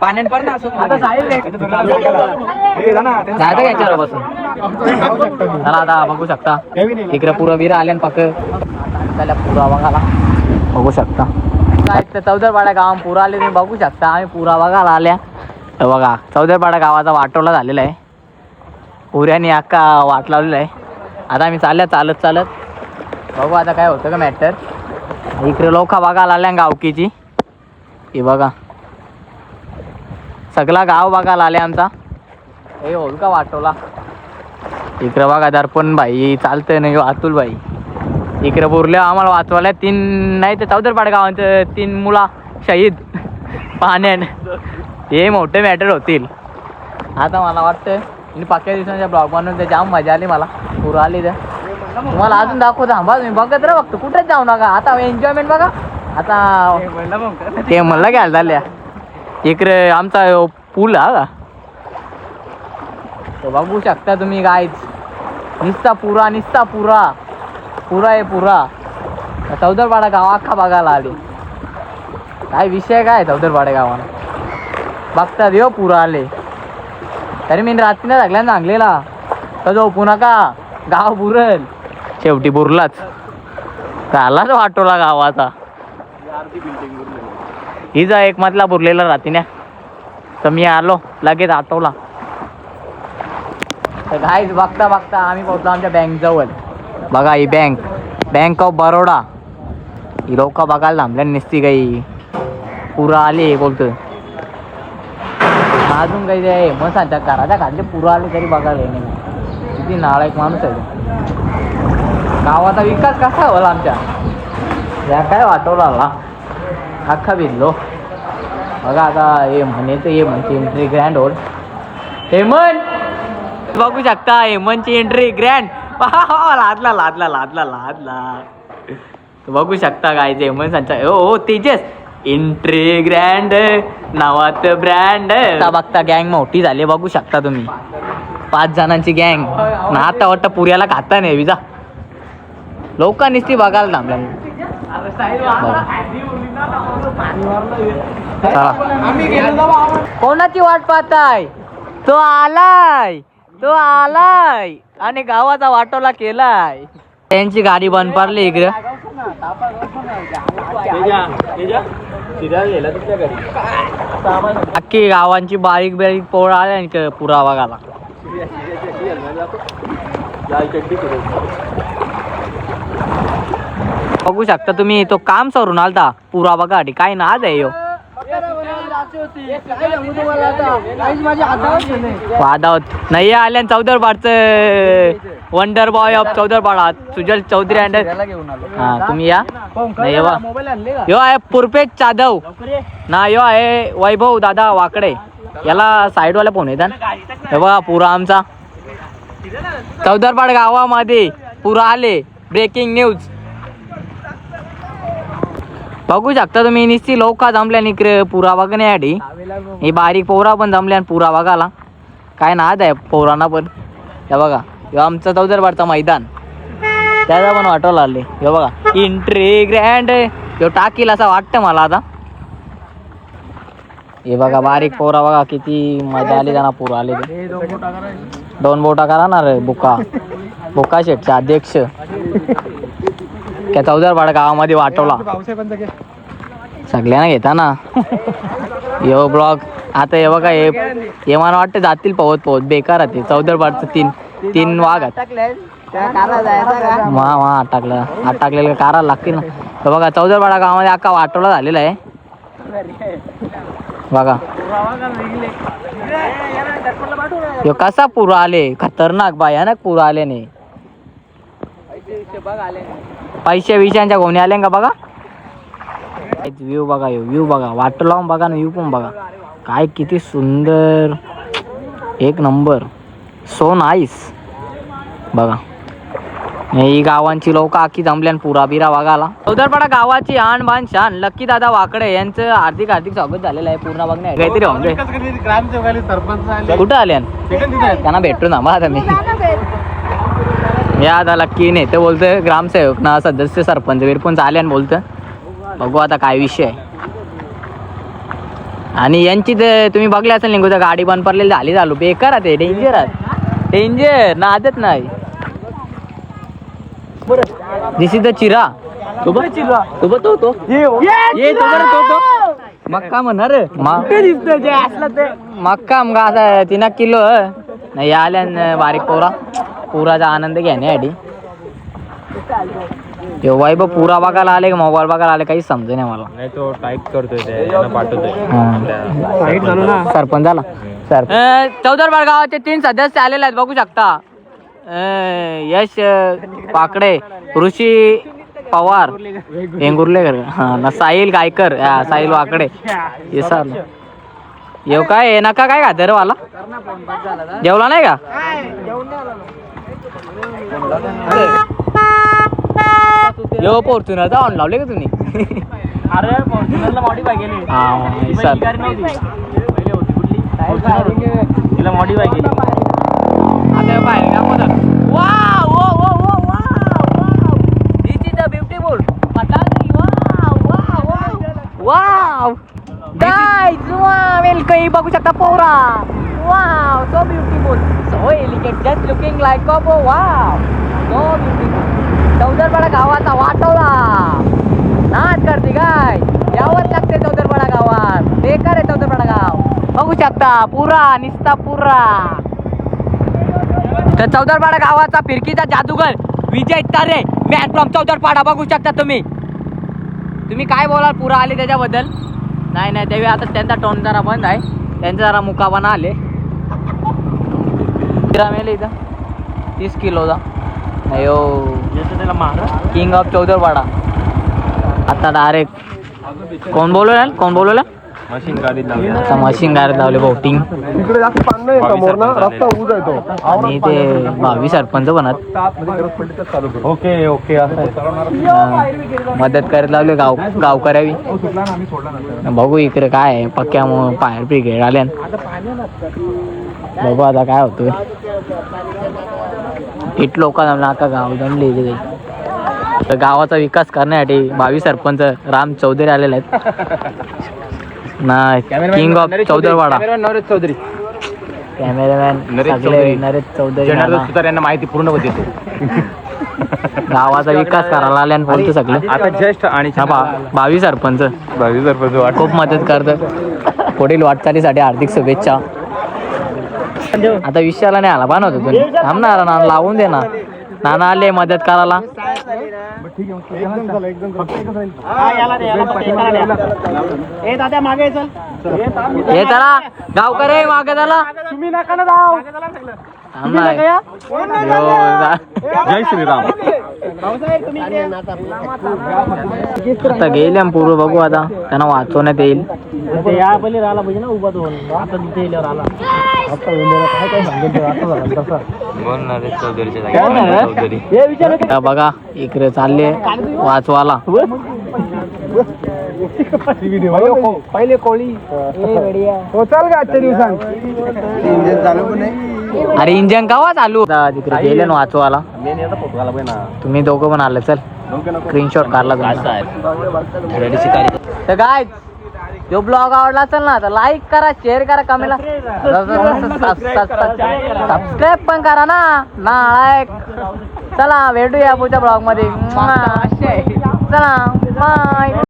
पाण्यात पण ना असं. आता जायचं का याच्यावर बसून? चला आता बघू शकता. इकडे पुरं बिरं आले पक. त्याला पुरा बघू शकता. काय ते चौदरपाडा गाव पुरा आले तुम्ही बघू शकता. आम्ही पुरा बघायला आल्या. तर बघा चौदरपाडा गावाचा वाटोला झालेला आहे. पुऱ्याने अख्खा वाट लावलेला आहे. आता आम्ही चालल्या चालत चालत. बघू आता काय होतं का मॅटर इकडे लोक बघायला आल्या गावकीची. हे बघा. सगळा गाव बघा लागले आमचा. हे होल का वाटोला? इकडे बघा दर्पण भाई चालतंय नाही अतुल भाई. इकडे बोरल्या आम्हाला वाचवायला तीन नाही तर चौदरपाड गावांचं तीन मुला शहीद. पाण्यान. हे मोठे मॅटर होतील. आता मला वाटतं मी दिवसांच्या ब्लॉग बनवून ते जाम मजा आली मला. पुरं आली तर तुम्हाला अजून दाखवतो. थांबा तुम्ही बघत राहा फक्त. कुठेच जाऊ नका? आता एन्जॉयमेंट बघा. आता ते म्हणलं घ्यायला झाल्या इकडे आमचा पूल हा. का तो बघू शकता तुम्ही गायच निस्ता पुरा निस्ता पुरा. पुरा आहे पुरा. चौदरपाडा गाव अख्खा बघायला आले. काय विषय काय चौदरपाडा गावाला? बघतात यो पुरा आले. तरी मी रात्रीला लागल्या सांगलेला. तर झोपू नका. गाव बुरल. शेवटी बुरलाच. झालाच वाटोला गावाचा. हिचा एक मधला बुरलेला ना तर मी आलो लगेच आठवला. तर काहीच बघता बघता आम्ही पोहोचलो आमच्या बँक जवळ. बघा ही बँक बँक ऑफ बरोडा ही लोक बघायला थांबल्या नसती काही. पुरा आले बोलतो अजून काही ते मग सांगतात घराच्या खाली पुरा आले तरी बघायला किती किती एक माणूस आहे गावाचा विकास कसा होईल आमच्या? या काय वाटवला आला अख्खा भिजलो बघा आता हे म्हणायचं हे म्हणते एंट्री ग्रँड होल हेमंत! बघू शकता हेमंतची एंट्री ग्रँड लादला लादला लादला लादला. बघू शकता काय ते हेमंत सांगता हो हो तेजस. एंट्री ग्रँड नावात ब्रँड बघता गँग मोठी झाली बघू शकता तुम्ही. पाच जणांची गँग ना आता वाटतं पुऱ्याला खाता नाही विजा. लोकांनीच ती बघायला थांबल्या कोणाची वाट पाहताय? तो आलाय. तो आलाय. आणि गावाचा वाटोला केलाय. त्यांची गाडी बंद पडली इकडे. अख्खी गावांची बारीक बारीक पोळ आल्या पुरावा पुरा बघू शकता तुम्ही तो काम सरून आलता पुरा बघा काय नाद आहे यो. वादावत. नाही आल्या चौदर बाडचं wonder boy of Chaudhar Bada Sujal Chaudhari and हा तुम्ही या. नाही यो आहे पुरपेट जाधव. ना यो आहे वैभव दादा वाकडे. याला साईडवाला फोन येतात हे बघा पुरा आमचा. चौदरपाड गावामध्ये पुरा आले. ब्रेकिंग न्यूज बघू शकता तुम्ही निस्ती लोक जमल्या इकडे पुरा बघण्यासाठी ही बारीक पोरा पण जमल्या पुरा बघाला काय नाद आहे पोरांना पण. हे बघा ह्यो आमचं चौदरपाडचं मैदान. त्याचा पण वाटवला आले हे बघा इंट्री ग्रँड ह्यो टाकील असं वाटतं मला आता. हे बघा बारीक पोरा बघा किती मजा आली त्यांना पूर आले ते. दोन बोटा करा ना रे बुका. बुका शेटचे अध्यक्ष. त्या चौदरपाड गावामध्ये वाटवला. सगळ्यांना घेता ना यो ब्लॉग. आता हे बघा हे हे मला वाटतं जातील पवत पवत बेकार आहे ते. चौदरपाडचं तीन तीन वाघ आहेत. मा मा आठ टाकलं. आठ टाकलेलं कारा लागतील ना. तर बघा चौदरपाडा गावामध्ये अख्खा वाटोला झालेला आहे. बघा. ह्यो कसा पूर आले खतरनाक भयानक पूर आले. ने पैसे विषयांच्या गोणी आले का बघा? व्ह्यू बघा व्ह्यू बघा. वाट लावून बघा ना व्ह्यू पण बघा. काय किती सुंदर. एक नंबर सो नाईस बघा. ही गावांची लोक आखी जमल्यान पुरा बिरा बघायला चौदरपाडा गावाची आण बाण शान. लक्की दादा वाकडे यांचं हार्दिक हार्दिक स्वागत झालेलं आहे पूर्ण बघण्या काहीतरी होऊन. कुठं आल्यान त्यांना भेटून ना आता मी या आता लक्की नेते बोलतोय ग्रामसेवक ना सदस्य सरपंच बिरपंच आल्यान बोलतं बघू आता काय विषय आहे. आणि यांची ते तुम्ही बघले असेल निघू तर गाडी बंद पडलेली झाली चालू. बेकार आहे ते डेंजर आहे. डेंजर ना आदत नाही. दिस इज द चिरा. तो बघ. चिरा तो बघ तो तो. ये तो बरं तो तो. मक्का म्हणणार मक्का मग आता तीन किलो नाही आल्या न बारीक पोरा. पुराचा आनंद घेण्यासाठी तेव्हा बघ पुरा बघायला आले का मोबाईल बघायला आले काही समजे नाही मला. नाही तो टाईप करतोय ते यांना पाठवतोय. सरपंच झाला. सर चौदरबाड गावाचे तीन सदस्य आलेले आहेत बघू शकता. अं, यश पाकडे ऋषी पवार वेंगुर्लेकर. हा ना साहिल गायकर साहिल वाकडे. हे सर. येऊ काय हे नका काय का वाला जेवला नाही का? यो फॉर्च्युनर ऑन लावले का तुम्ही? अरे फॉर्च्युनरला मॉडीफाय केली. हा सर तिला मॉडीफाय केली. आता बाहेर का मदत wow wow wow wow wow this is the beautiful पटाकी wow wow wow guys wow welcome बघू शकता पोरा. Wow so beautiful so elegant just looking like of wow so beautiful Chaudharpada गावाचा वाटवला नाच करते काय यावंच लागते चौदरपाडा गावात. बेकार आहे चौदरपाडा गाव. बघू शकता पुरा निस्ता पुरा. तर चौदरपाडा गावाचा फिरकीचा जादूगर विजय तारे मॅन फ्रॉम चौदरपाडा. बघू शकता तुम्ही. तुम्ही काय बोलाल पुरा आले त्याच्याबद्दल? नाही नाही त्यावेळी आता त्यांचा टोन जरा बंद आहे. त्यांचा जरा मुकाबाना आले. किरा मेले इथं. तीस किलोचा अयो. त्याला मारा किंग ऑफ चौदरपाडा आता डायरेक्ट कोण बोलवला कोण बोलवला मशीन गाडीत लावली. आता मशीन गाडीत लावले बोटिंग. इकडे जास्त नाही समोर ना रस्ता उज आहे तो. आणि ते भावी सरपंच बनत. ओके ओके असं. मदत करत लावले गाव गावकऱ्यावी. बघू इकडे काय आहे. पक्क्या फायर ब्रिगेड आल्यान बघू आता काय होतोय. इट लोक आता गाव जमले तर गावाचा विकास करण्यासाठी भावी सरपंच राम चौधरी आलेले आहेत. नाही king of Chaudharwada. Naresh Chaudhari. Cameraman Naresh Chaudhari. Naresh Chaudhari Janardan Nana. Sutar यांना माहिती पूर्ण होती गावाचा विकास करायला आल्यान बोलतो सगळे. आता जस्ट आणि हा बा भावी सरपंच. भावी सरपंच वाट. खूप मदत करतं. पुढील वाटचालीसाठी हार्दिक शुभेच्छा. आता विषयाला नाही आला होतो तुम्ही. थांब ना लावून दे ना. नाना आले मदत करायला. एकदम झालं एकदम हे चला. गावकरे मागे चला. तुम्ही नका ना जाऊ. यो. जय श्रीराम. आता. गेले आम्ही पूर्व बघू आता. त्यांना वाचवण्यात येईल. या पहिले राहिला पाहिजे ना उभा दोन. आता तिथे येल्यावर आला. आता उंदराला काय काय सांगेल ते? आता झालं तसं. बोल नरेश चौधरीच्या कोण आहे रे? चौधरी. हे विचार आता बघा इकडे चालले वाचवाला. पहिले कोळी. हो चाल का आजच्या दिवसांत. इंजिन चालू पण नाही अरे इंजन कावा चालू? तिकडे गेले ना वाचवाला. तुम्ही दोघं पण आले चल. स्क्रीनशॉट काढला तुमचा. तर काय जो ब्लॉग आवडला असेल ना तर लाईक करा शेअर करा कमेला सबस्क्राईब पण करा ना नाळायक चला भेटूया पुढच्या ब्लॉगमध्ये. चला बाय